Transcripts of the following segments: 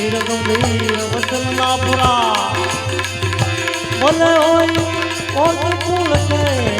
નિરગંભીર વચનના પુરા ભલે હોય ફૂલ છે.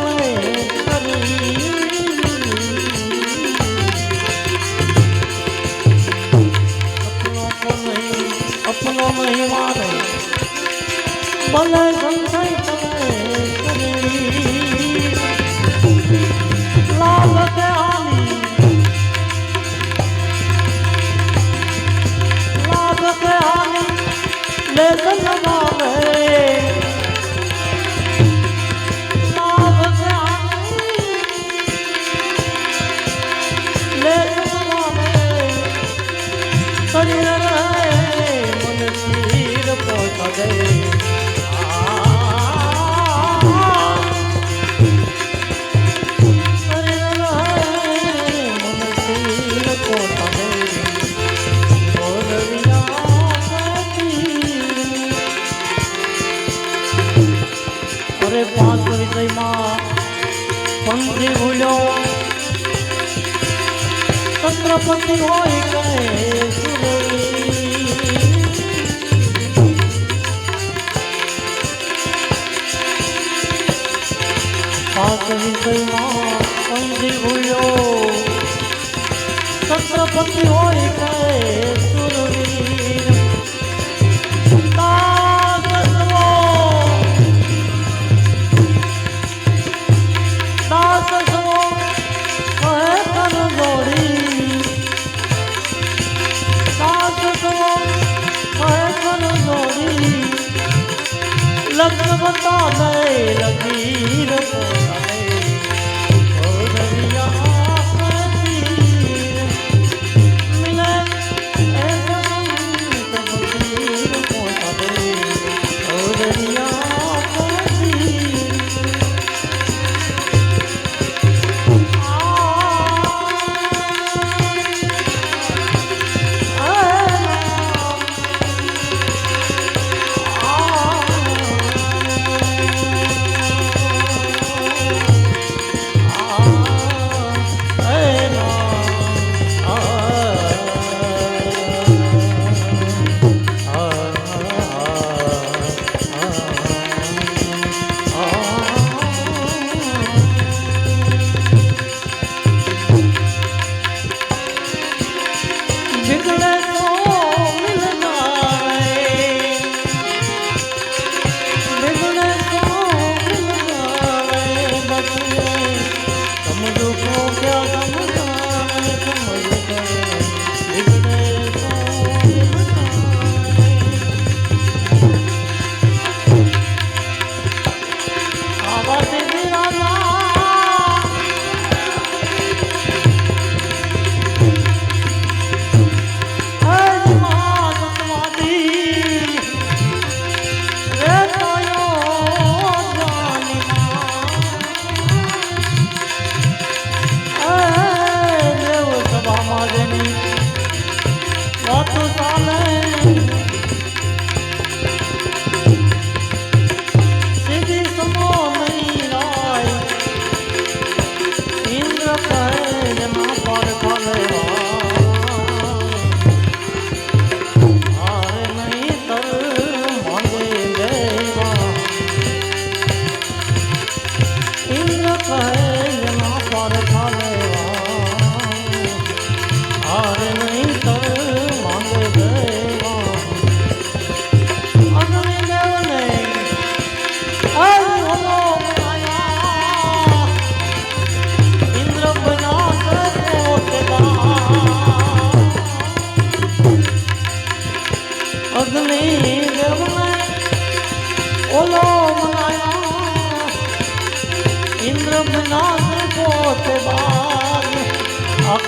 বলার ચંદ્રપતિ હોય કહે સમજી ભૂલ્યો છત્રપતિ હોય કહે સુરવી જગવતા નહીં રઘીર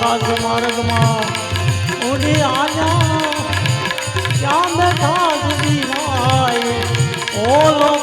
આકાશ માર્ગમાં ઉડી આજા ક્યાં બેઠા સુધી ભાઈ ઓલો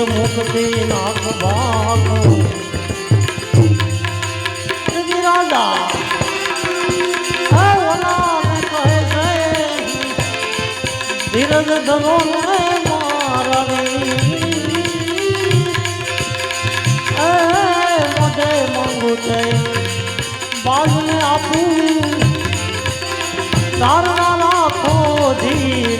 અનંત મુક્તિ નાથ બાપુ રાજા ધીરજ ધરો મોઢે માંગુ છે બાજને આપું તારણા રાખો ધીર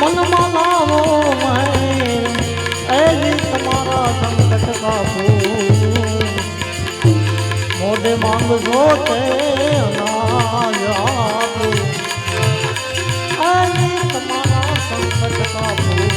મનમાં લાવો મેં તમારા સંકટ કાપો મોઢે માંગશો તે અનાજ આપો તમારા સંકટ કાપો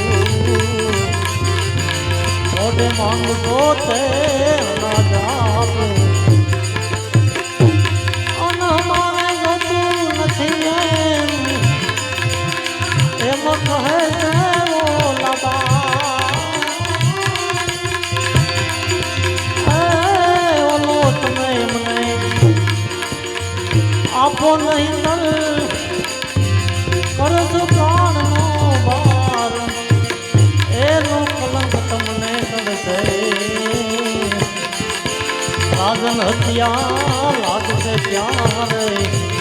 હત્યા લાગશે ક્યારે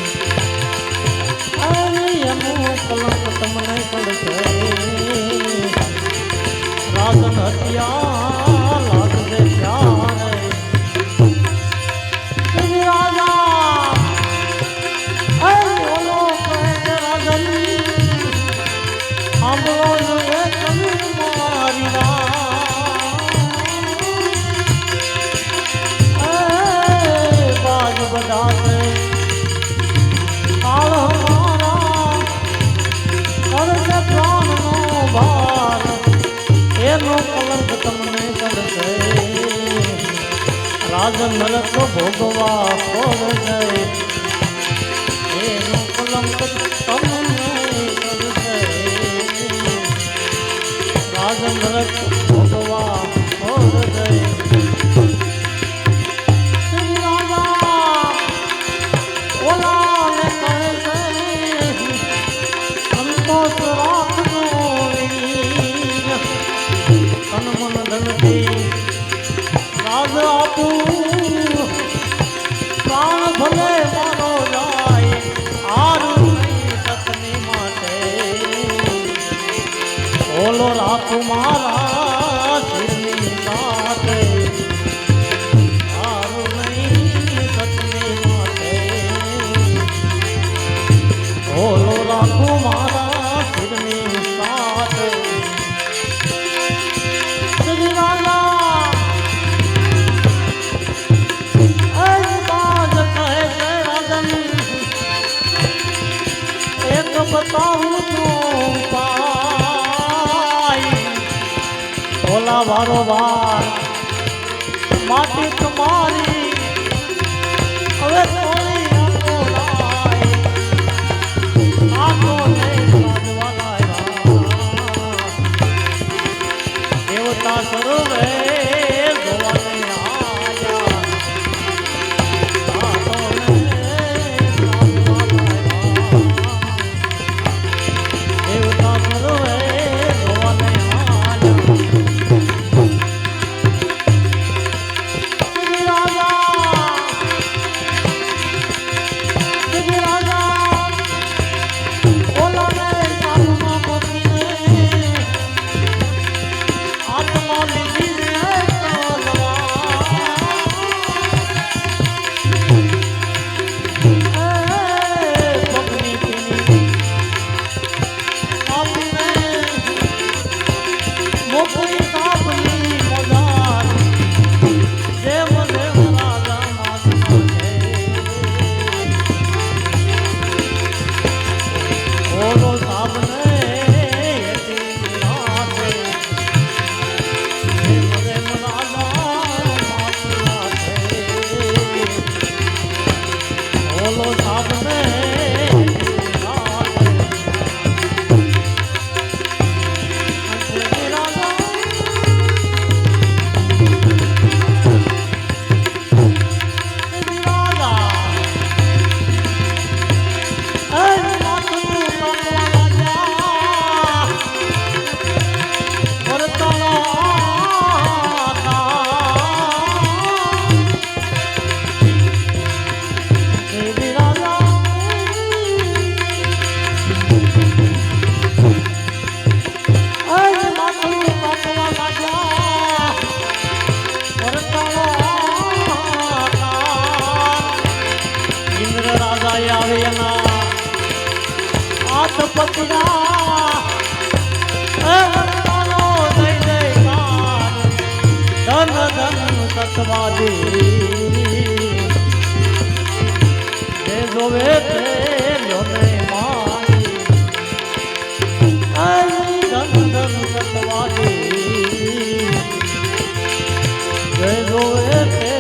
મન મલક ભોગવા ખોર 妈的！কারবার ભેગો એક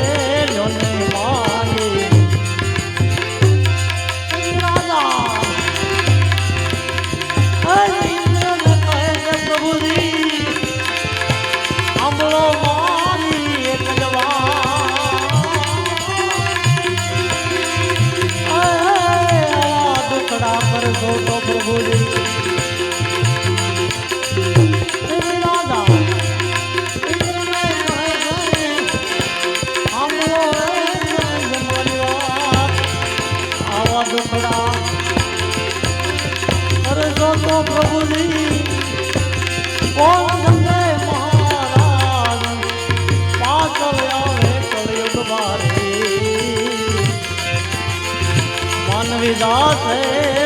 દુખડા અરે જો તો પ્રભુજી કોણ સમજે મહારાજ? દાસ